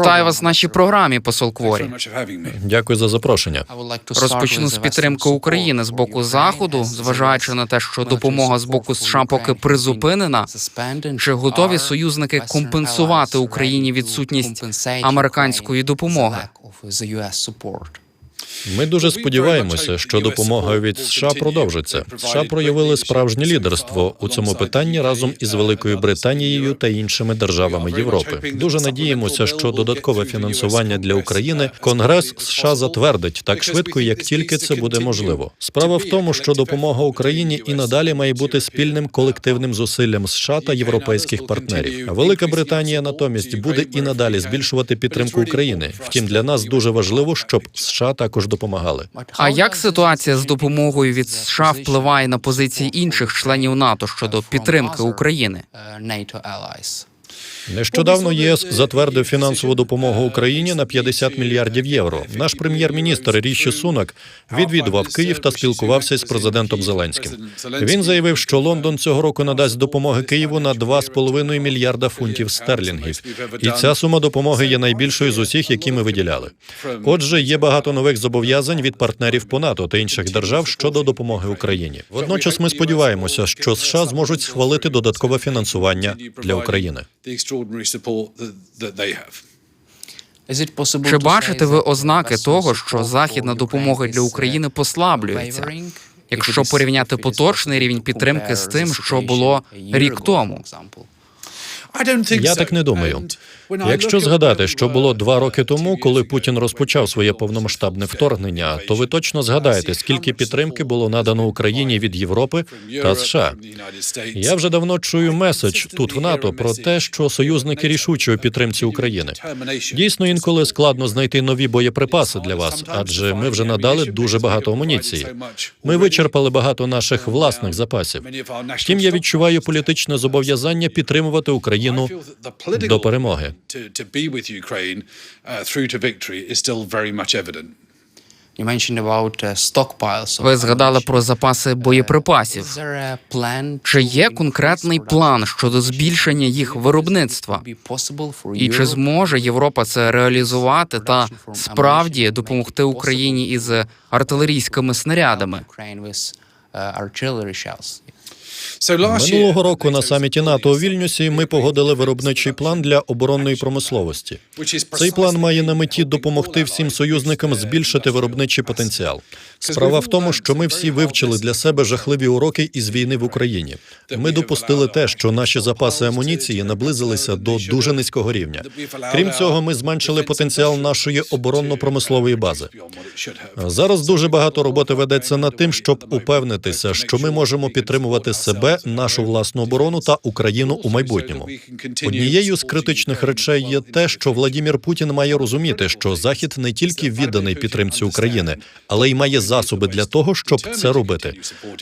Вітаю вас в нашій програмі, посол Кворі. Дякую за запрошення. Розпочну з підтримки України з боку заходу, зважаючи на те, що допомога з боку США поки призупинена. Чи готові союзники компенсувати Україні відсутність американської допомоги? Ми дуже сподіваємося, що допомога від США продовжиться. США проявили справжнє лідерство у цьому питанні разом із Великою Британією та іншими державами Європи. Дуже надіємося, що додаткове фінансування для України Конгрес США затвердить так швидко, як тільки це буде можливо. Справа в тому, що допомога Україні і надалі має бути спільним колективним зусиллям США та європейських партнерів. Велика Британія натомість буде і надалі збільшувати підтримку України. Втім, для нас дуже важливо, щоб США також допомагали. А як ситуація з допомогою від США впливає на позиції інших членів НАТО щодо підтримки України? Нещодавно ЄС затвердив фінансову допомогу Україні на 50 мільярдів євро. Наш прем'єр-міністр Ріші Сунак відвідував Київ та спілкувався з президентом Зеленським. Він заявив, що Лондон цього року надасть допомоги Києву на 2,5 мільярда фунтів стерлінгів. І ця сума допомоги є найбільшою з усіх, які ми виділяли. Отже, є багато нових зобов'язань від партнерів по НАТО та інших держав щодо допомоги Україні. Водночас ми сподіваємося, що США зможуть схвалити додаткове фінансування для України. Чи бачите ви ознаки того, що західна допомога для України послаблюється, якщо порівняти поточний рівень підтримки з тим, що було рік тому? Я так не думаю. Якщо згадати, що було два роки тому, коли Путін розпочав своє повномасштабне вторгнення, то ви точно згадаєте, скільки підтримки було надано Україні від Європи та США. Я вже давно чую меседж тут в НАТО про те, що союзники рішучі у підтримці України. Дійсно, інколи складно знайти нові боєприпаси для вас, адже ми вже надали дуже багато амуніції. Ми вичерпали багато наших власних запасів. Втім, я відчуваю політичне зобов'язання підтримувати Україну до перемоги. To, to be with Ukraine uh, through to victory is still very much evident. Ви згадали про запаси боєприпасів. Чи є конкретний план щодо збільшення їх виробництва? І чи зможе Європа це реалізувати та справді допомогти Україні із артилерійськими снарядами? Минулого року на саміті НАТО у Вільнюсі ми погодили виробничий план для оборонної промисловості. Цей план має на меті допомогти всім союзникам збільшити виробничий потенціал. Справа в тому, що ми всі вивчили для себе жахливі уроки із війни в Україні. Ми допустили те, що наші запаси амуніції наблизилися до дуже низького рівня. Крім цього, ми зменшили потенціал нашої оборонно-промислової бази. Зараз дуже багато роботи ведеться над тим, щоб упевнитися, що ми можемо підтримувати себе, нашу власну оборону та Україну у майбутньому. Однією з критичних речей є те, що Владімір Путін має розуміти, що Захід не тільки відданий підтримці України, але й має засоби для того, щоб це робити.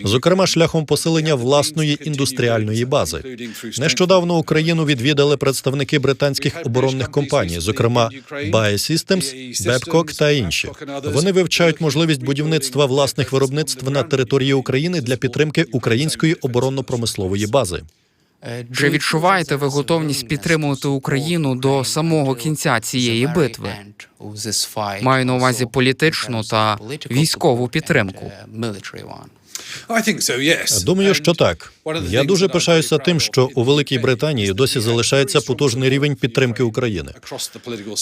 Зокрема, шляхом посилення власної індустріальної бази. Нещодавно Україну відвідали представники британських оборонних компаній, зокрема Bae Systems, та інші. Вони вивчають можливість будівництва власних виробництв на території України для підтримки української оборонно-промислової бази. Чи відчуваєте ви готовність підтримувати Україну до самого кінця цієї битви? Маю на увазі політичну та військову підтримку. Yes. Думаю, що так. Я дуже пишаюся тим, що у Великій Британії досі залишається потужний рівень підтримки України.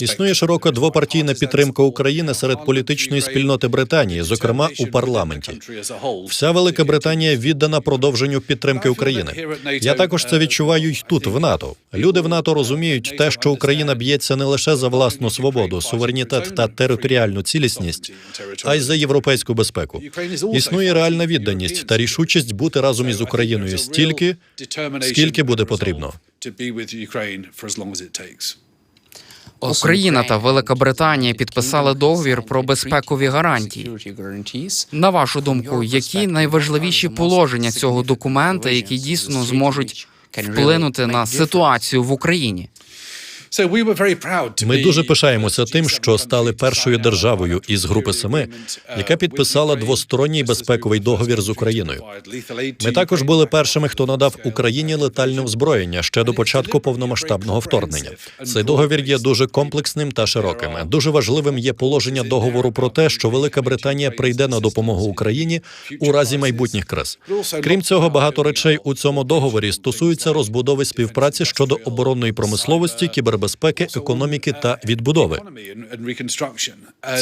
Існує широка двопартійна підтримка України серед політичної спільноти Британії, зокрема у парламенті. Вся Велика Британія віддана продовженню підтримки України. Я також це відчуваю й тут, в НАТО. Люди в НАТО розуміють те, що Україна б'ється не лише за власну свободу, суверенітет та територіальну цілісність, а й за європейську безпеку. Існує реальна відданість та рішучість бути разом із Україною стільки, скільки буде потрібно. Україна та Велика Британія підписали договір про безпекові гарантії. На вашу думку, які найважливіші положення цього документа, які дійсно зможуть вплинути на ситуацію в Україні? Ми дуже пишаємося тим, що стали першою державою із групи семи, яка підписала двосторонній безпековий договір з Україною. Ми також були першими, хто надав Україні летальне озброєння ще до початку повномасштабного вторгнення. Цей договір є дуже комплексним та широким. Дуже важливим є положення договору про те, що Велика Британія прийде на допомогу Україні у разі майбутніх криз. Крім цього, багато речей у цьому договорі стосуються розбудови співпраці щодо оборонної промисловості, кібербезпеки, економіки та відбудови.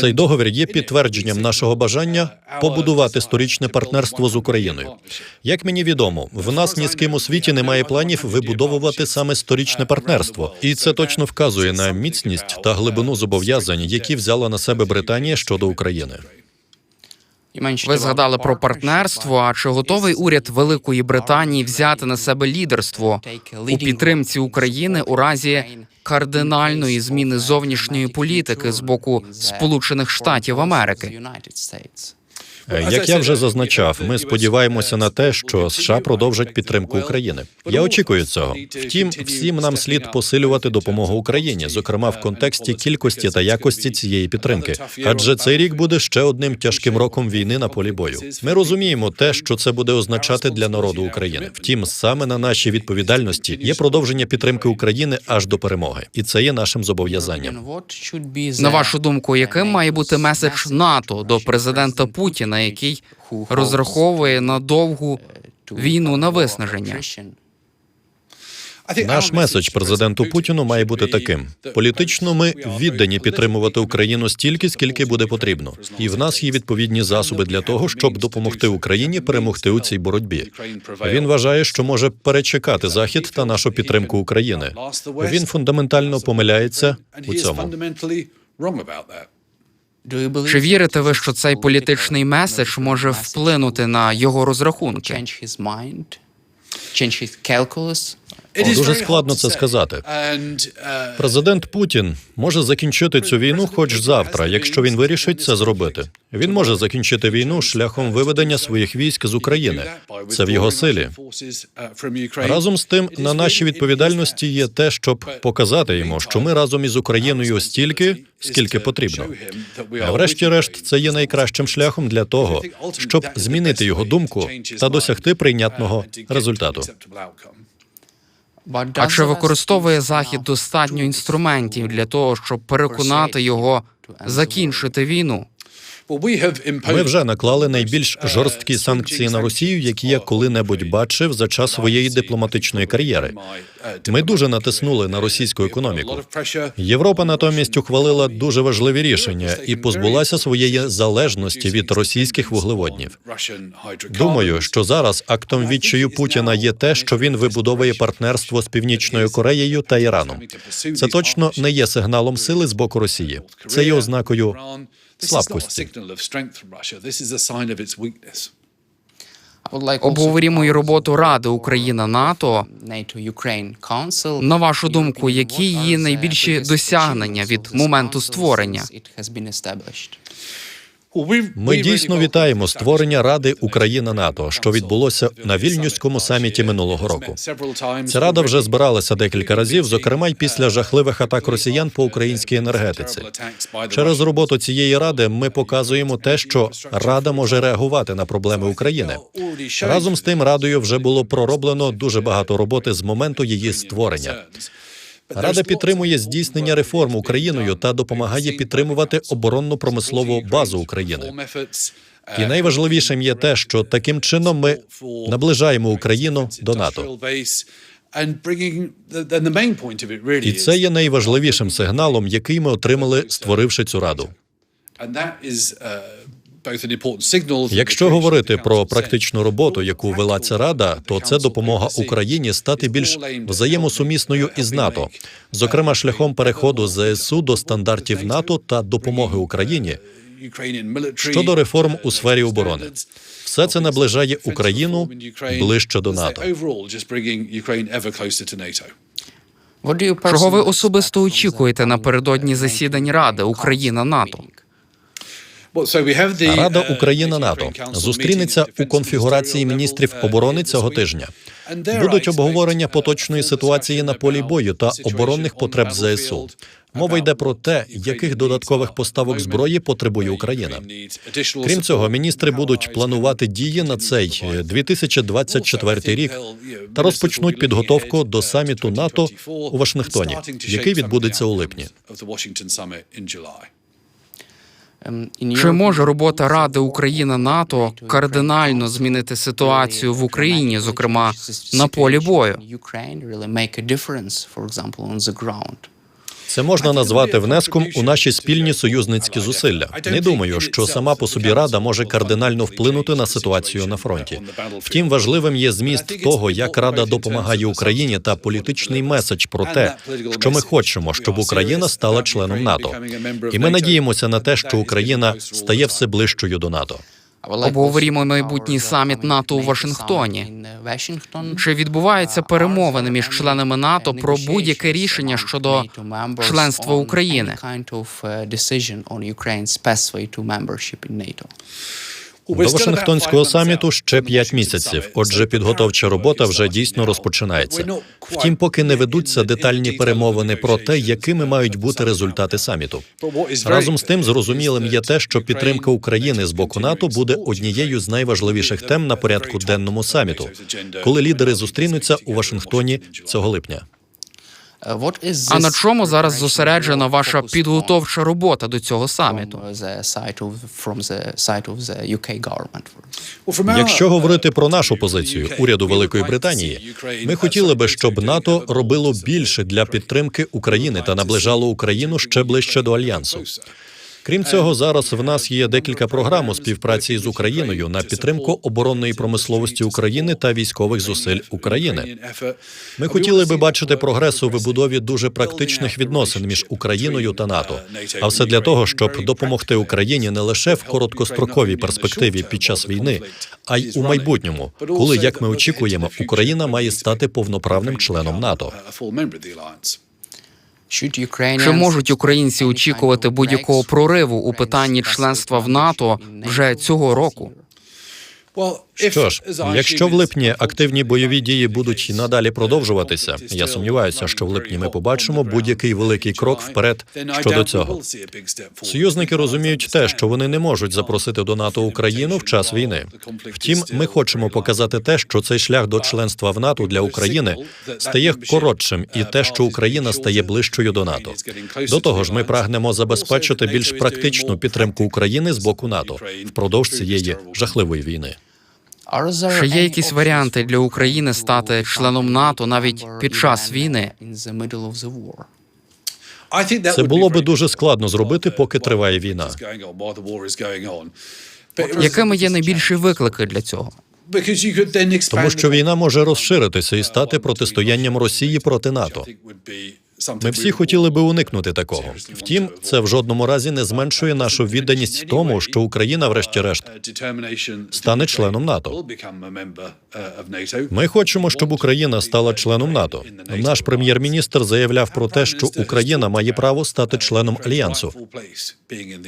Цей договір є підтвердженням нашого бажання побудувати сторічне партнерство з Україною. Як мені відомо, в нас ні з ким у світі немає планів вибудовувати саме сторічне партнерство, і це точно вказує на міцність та глибину зобов'язань, які взяла на себе Британія щодо України. Ви згадали про партнерство. А чи готовий уряд Великої Британії взяти на себе лідерство у підтримці України у разі кардинальної зміни зовнішньої політики з боку Сполучених Штатів Америки? Е, Як я вже зазначав, ми сподіваємося на те, що США продовжать підтримку України. Я очікую цього. Втім, всім нам слід посилювати допомогу Україні, зокрема в контексті кількості та якості цієї підтримки. Адже цей рік буде ще одним тяжким роком війни на полі бою. Ми розуміємо те, що це буде означати для народу України. Втім, саме на нашій відповідальності є продовження підтримки України аж до перемоги, і це є нашим зобов'язанням. На вашу думку, яким має бути меседж НАТО до президента Путіна, який розраховує на довгу війну на виснаження? Наш меседж президенту Путіну має бути таким: політично ми віддані підтримувати Україну стільки, скільки буде потрібно, і в нас є відповідні засоби для того, щоб допомогти Україні перемогти у цій боротьбі. Він вважає, що може перечекати захід та нашу підтримку України. Він фундаментально помиляється у цьому. Чи вірите ви, що цей політичний меседж може вплинути на його розрахунки? Дуже складно це сказати. Президент Путін може закінчити цю війну хоч завтра, якщо він вирішить це зробити. Він може закінчити війну шляхом виведення своїх військ з України. Це в його силі. Разом з тим, на нашій відповідальності є те, щоб показати йому, що ми разом із Україною стільки, скільки потрібно. А врешті-решт, це є найкращим шляхом для того, щоб змінити його думку та досягти прийнятного результату. А чи використовує Захід достатньо інструментів для того, щоб переконати його закінчити війну? Ми вже наклали найбільш жорсткі санкції на Росію, які я коли-небудь бачив за час своєї дипломатичної кар'єри. Ми дуже натиснули на російську економіку. Європа натомість ухвалила дуже важливі рішення і позбулася своєї залежності від російських вуглеводнів. Думаю, що зараз актом відчаю Путіна є те, що він вибудовує партнерство з північною Кореєю та Іраном. Це точно не є сигналом сили з боку Росії. Це є ознакою слабкості. Обговорімо і роботу Ради Україна НАТО. На вашу думку, які її найбільші досягнення від моменту створення? Ми дійсно вітаємо створення Ради Україна НАТО, що відбулося на вільнюському саміті минулого року. Ця рада вже збиралася декілька разів, зокрема й після жахливих атак росіян по українській енергетиці. Через роботу цієї ради ми показуємо те, що рада може реагувати на проблеми України. Разом з тим, радою вже було пророблено дуже багато роботи з моменту її створення. Рада підтримує здійснення реформ Україною та допомагає підтримувати оборонну промислову базу України. І найважливішим є те, що таким чином ми наближаємо Україну до НАТО. І це є найважливішим сигналом, який ми отримали, створивши цю раду. Якщо говорити про практичну роботу, яку вела ця рада, то це допомога Україні стати більш взаємосумісною із НАТО, зокрема шляхом переходу ЗСУ до стандартів НАТО та допомоги Україні щодо реформ у сфері оборони. Все це наближає Україну ближче до НАТО. Чого ви особисто очікуєте напередодні засідань Ради Україна НАТО? Рада Україна НАТО зустрінеться у конфігурації міністрів оборони цього тижня. Будуть обговорення поточної ситуації на полі бою та оборонних потреб ЗСУ. Мова йде про те, яких додаткових поставок зброї потребує Україна. Крім цього, міністри будуть планувати дії на цей е, 2024 рік та розпочнуть підготовку до саміту НАТО у Вашингтоні, який відбудеться у липні. Чи може робота Ради Україна НАТО кардинально змінити ситуацію в Україні, зокрема на полі бою? Це можна назвати внеском у наші спільні союзницькі зусилля. Не думаю, що сама по собі рада може кардинально вплинути на ситуацію на фронті. Втім, важливим є зміст того, як рада допомагає Україні та політичний меседж про те, що ми хочемо, щоб Україна стала членом НАТО. І ми надіємося на те, що Україна стає все ближчою до НАТО. Обговорімо майбутній саміт НАТО у Вашингтоні. Чи відбуваються перемовини між членами НАТО про будь-яке рішення щодо членства України? До Вашингтонського саміту ще п'ять місяців. Отже, підготовча робота вже дійсно розпочинається. Втім, поки не ведуться детальні перемовини про те, якими мають бути результати саміту. Разом з тим, зрозумілим є те, що підтримка України з боку НАТО буде однією з найважливіших тем на порядку денному саміту, коли лідери зустрінуться у Вашингтоні цього липня. А на чому зараз зосереджена ваша підготовча робота до цього саміту? Якщо говорити про нашу позицію уряду Великої Британії, ми хотіли би, щоб НАТО робило більше для підтримки України та наближало Україну ще ближче до альянсу. Крім цього, зараз в нас є декілька програм у співпраці з Україною на підтримку оборонної промисловості України та військових зусиль України. Ми хотіли би бачити прогрес у вибудові дуже практичних відносин між Україною та НАТО. А все для того, щоб допомогти Україні не лише в короткостроковій перспективі під час війни, а й у майбутньому, коли, як ми очікуємо, Україна має стати повноправним членом НАТО. Чи можуть українці очікувати будь-якого прориву у питанні членства в НАТО вже цього року? Що ж, якщо в липні активні бойові дії будуть і надалі продовжуватися, я сумніваюся, що в липні ми побачимо будь-який великий крок вперед щодо цього. Союзники розуміють те, що вони не можуть запросити до НАТО Україну в час війни. Втім, ми хочемо показати те, що цей шлях до членства в НАТО для України стає коротшим, і те, що Україна стає ближчою до НАТО. До того ж, ми прагнемо забезпечити більш практичну підтримку України з боку НАТО впродовж цієї жахливої війни. Чи є якісь варіанти для України стати членом НАТО навіть під час війни? Це було би дуже складно зробити, поки триває війна. Якими є найбільші виклики для цього? Тому що війна може розширитися і стати протистоянням Росії проти НАТО. Ми всі хотіли би уникнути такого. Втім, це в жодному разі не зменшує нашу відданість тому, що Україна, врешті-решт, стане членом НАТО. Ми хочемо, щоб Україна стала членом НАТО. Наш прем'єр-міністр заявляв про те, що Україна має право стати членом альянсу.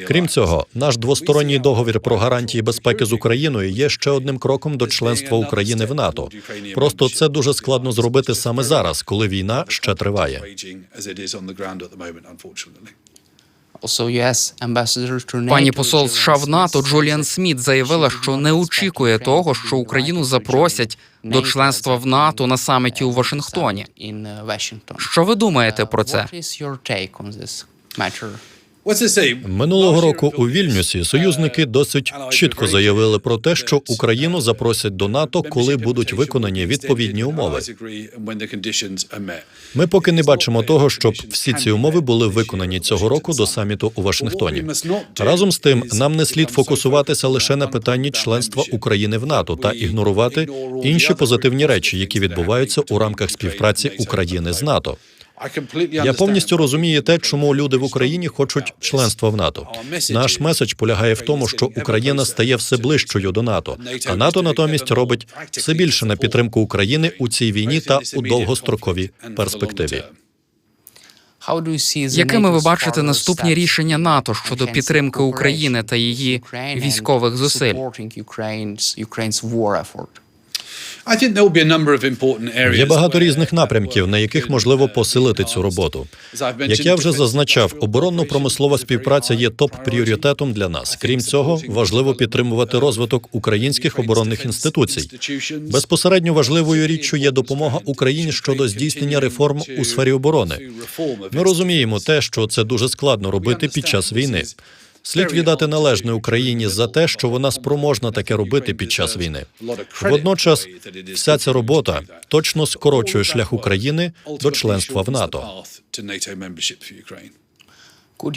Крім цього, наш двосторонній договір про гарантії безпеки з Україною є ще одним кроком до членства України в НАТО. Просто це дуже складно зробити саме зараз, коли війна ще триває. Пані посол США в НАТО Джуліан Сміт заявила, що не очікує того, що Україну запросять до членства в НАТО на саміті у Вашингтоні. Що ви думаєте про це? Минулого року у Вільнюсі союзники досить чітко заявили про те, що Україну запросять до НАТО, коли будуть виконані відповідні умови. Ми поки не бачимо того, щоб всі ці умови були виконані цього року до саміту у Вашингтоні. Разом з тим, нам не слід фокусуватися лише на питанні членства України в НАТО та ігнорувати інші позитивні речі, які відбуваються у рамках співпраці України з НАТО. Я повністю розумію те, чому люди в Україні хочуть членства в НАТО. Наш меседж полягає в тому, що Україна стає все ближчою до НАТО, а НАТО натомість робить все більше на підтримку України у цій війні та у довгостроковій перспективі. Якими ви бачите наступні рішення НАТО щодо підтримки України та її військових зусиль? Є багато різних напрямків, на яких можливо посилити цю роботу. Як я вже зазначав, оборонно-промислова співпраця є топ-пріоритетом для нас. Крім цього, важливо підтримувати розвиток українських оборонних інституцій. Безпосередньо важливою річчю є допомога Україні щодо здійснення реформ у сфері оборони. Ми розуміємо те, що це дуже складно робити під час війни. Слід віддати належне Україні за те, що вона спроможна таке робити під час війни. Водночас, вся ця робота точно скорочує шлях України до членства в НАТО.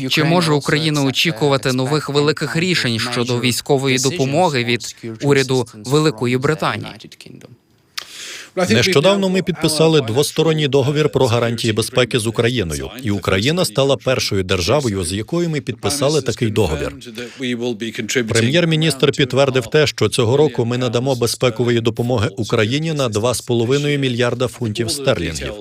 Чи може Україна очікувати нових великих рішень щодо військової допомоги від уряду Великої Британії? Нещодавно ми підписали двосторонній договір про гарантії безпеки з Україною, і Україна стала першою державою, з якою ми підписали такий договір. Прем'єр-міністр підтвердив те, що цього року ми надамо безпекової допомоги Україні на 2,5 мільярда фунтів стерлінгів.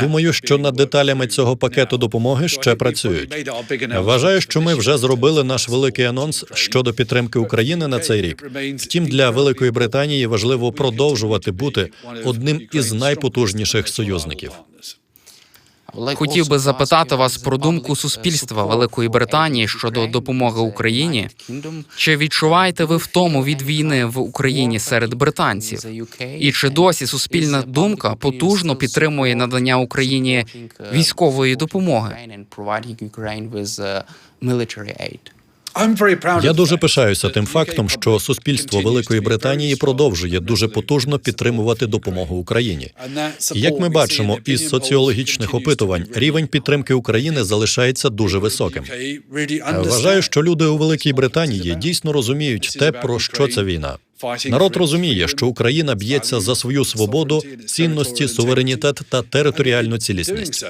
Думаю, що над деталями цього пакету допомоги ще працюють. Вважаю, що ми вже зробили наш великий анонс щодо підтримки України на цей рік. Втім, для Великої Британії важливо продовжувати бути одним із найпотужніших союзників. Хотів би запитати вас про думку суспільства Великої Британії щодо допомоги Україні. Чи відчуваєте ви втому від війни в Україні серед британців? І чи досі суспільна думка потужно підтримує надання Україні військової допомоги? Я дуже пишаюся тим фактом, що суспільство Великої Британії продовжує дуже потужно підтримувати допомогу Україні. І як ми бачимо із соціологічних опитувань, рівень підтримки України залишається дуже високим. Вважаю, що люди у Великій Британії дійсно розуміють те, про що ця війна. Народ розуміє, що Україна б'ється за свою свободу, цінності, суверенітет та територіальну цілісність.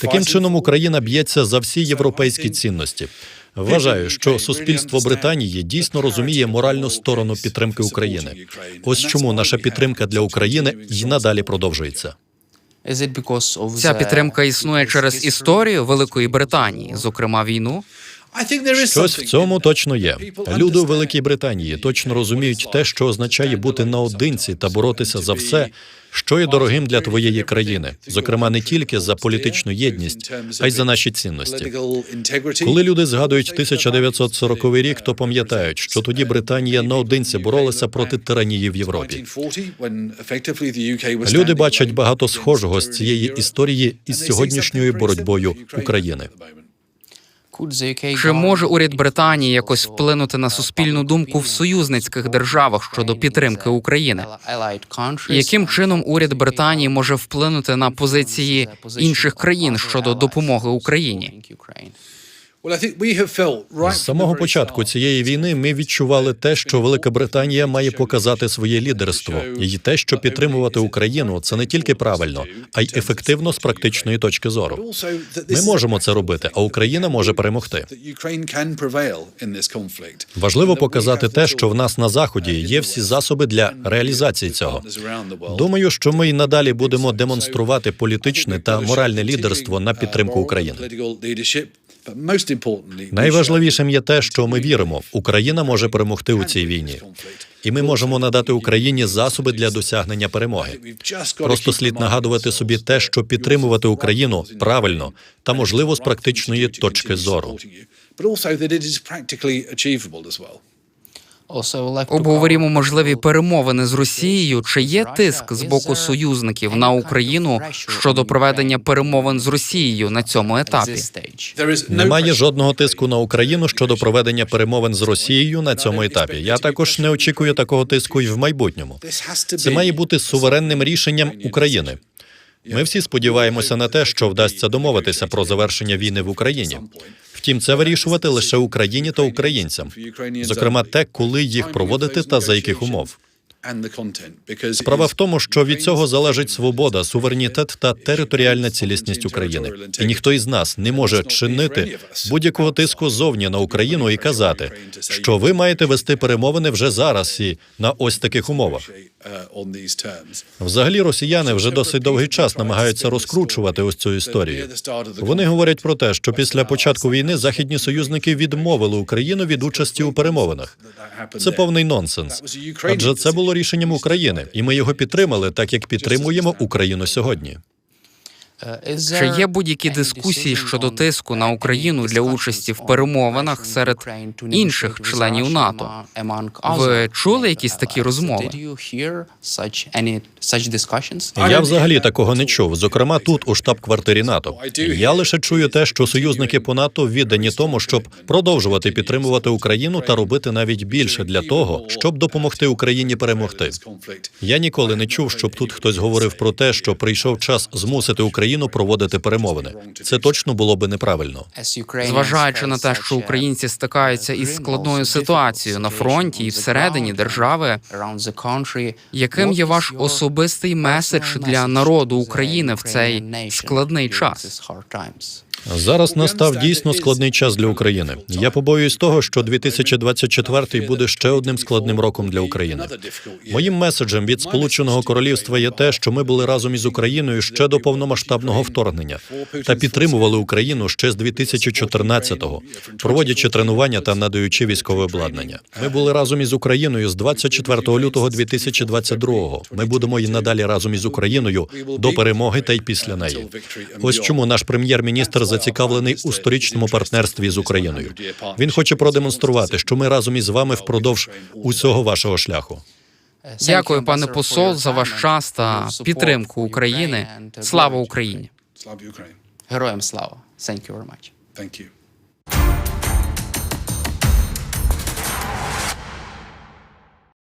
Таким чином Україна б'ється за всі європейські цінності. Вважаю, що суспільство Британії дійсно розуміє моральну сторону підтримки України. Ось чому наша підтримка для України й надалі продовжується. Ця підтримка існує через історію Великої Британії, зокрема війну. Щось в цьому точно є. Люди у Великій Британії точно розуміють те, що означає бути наодинці та боротися за все, що є дорогим для твоєї країни, зокрема не тільки за політичну єдність, а й за наші цінності. Коли люди згадують 1940 рік, то пам'ятають, що тоді Британія наодинці боролася проти тиранії в Європі. Люди бачать багато схожого з цієї історії із сьогоднішньою боротьбою України. Чи може уряд Британії якось вплинути на суспільну думку в союзницьких державах щодо підтримки України? Яким чином уряд Британії може вплинути на позиції інших країн щодо допомоги Україні? З самого початку цієї війни ми відчували те, що Велика Британія має показати своє лідерство, і те, що підтримувати Україну, це не тільки правильно, а й ефективно з практичної точки зору. Ми можемо це робити, а Україна може перемогти. Важливо показати те, що в нас на заході є всі засоби для реалізації цього. Думаю, що ми й надалі будемо демонструвати політичне та моральне лідерство на підтримку України. Найважливішим є те, що ми віримо, Україна може перемогти у цій війні, і ми можемо надати Україні засоби для досягнення перемоги. Просто слід нагадувати собі те, що підтримувати Україну правильно та можливо з практичної точки зору. Обговорімо можливі перемовини з Росією. Чи є тиск з боку союзників на Україну щодо проведення перемовин з Росією на цьому етапі? Немає жодного тиску на Україну щодо проведення перемовин з Росією на цьому етапі. Я також не очікую такого тиску і в майбутньому. Це має бути суверенним рішенням України. Ми всі сподіваємося на те, що вдасться домовитися про завершення війни в Україні. Втім, це вирішувати лише Україні та українцям, зокрема те, коли їх проводити та за яких умов. Справа в тому, що від цього залежить свобода, суверенітет та територіальна цілісність України. І ніхто із нас не може чинити будь-якого тиску зовні на Україну і казати, що ви маєте вести перемовини вже зараз і на ось таких умовах. uh. Взагалі, росіяни вже досить довгий час намагаються розкручувати ось цю історію. Вони говорять про те, що після початку війни західні союзники відмовили Україну від участі у перемовинах. Це повний нонсенс. Адже це було рішенням України, і ми його підтримали, так як підтримуємо Україну сьогодні. Чи є будь-які дискусії щодо тиску на Україну для участі в перемовинах серед інших членів НАТО? Ви чули якісь такі розмови? Я взагалі такого не чув, зокрема тут, у штаб-квартирі НАТО. Я лише чую те, що союзники по НАТО віддані тому, щоб продовжувати підтримувати Україну та робити навіть більше для того, щоб допомогти Україні перемогти. Я ніколи не чув, щоб тут хтось говорив про те, що прийшов час змусити Україну проводити перемовини. Це точно було би неправильно. Зважаючи на те, що українці стикаються із складною ситуацією на фронті і всередині держави, яким є ваш особистий меседж для народу України в цей складний час? Зараз настав дійсно складний час для України. Я побоююсь того, що 2024 буде ще одним складним роком для України. Моїм меседжем від Сполученого Королівства є те, що ми були разом із Україною ще до повномасштабного вторгнення та підтримували Україну ще з 2014-го, проводячи тренування та надаючи військове обладнання. Ми були разом із Україною з 24 лютого 2022-го. Ми будемо і надалі разом із Україною до перемоги та й після неї. Ось чому наш прем'єр-міністр зацікавлений у сторічному партнерстві з Україною. Він хоче продемонструвати, що ми разом із вами впродовж усього вашого шляху. Дякую, пане посол, за ваш час та підтримку України. Слава Україні! Слава Україні! Героям слава. Thank you very much. Thank you.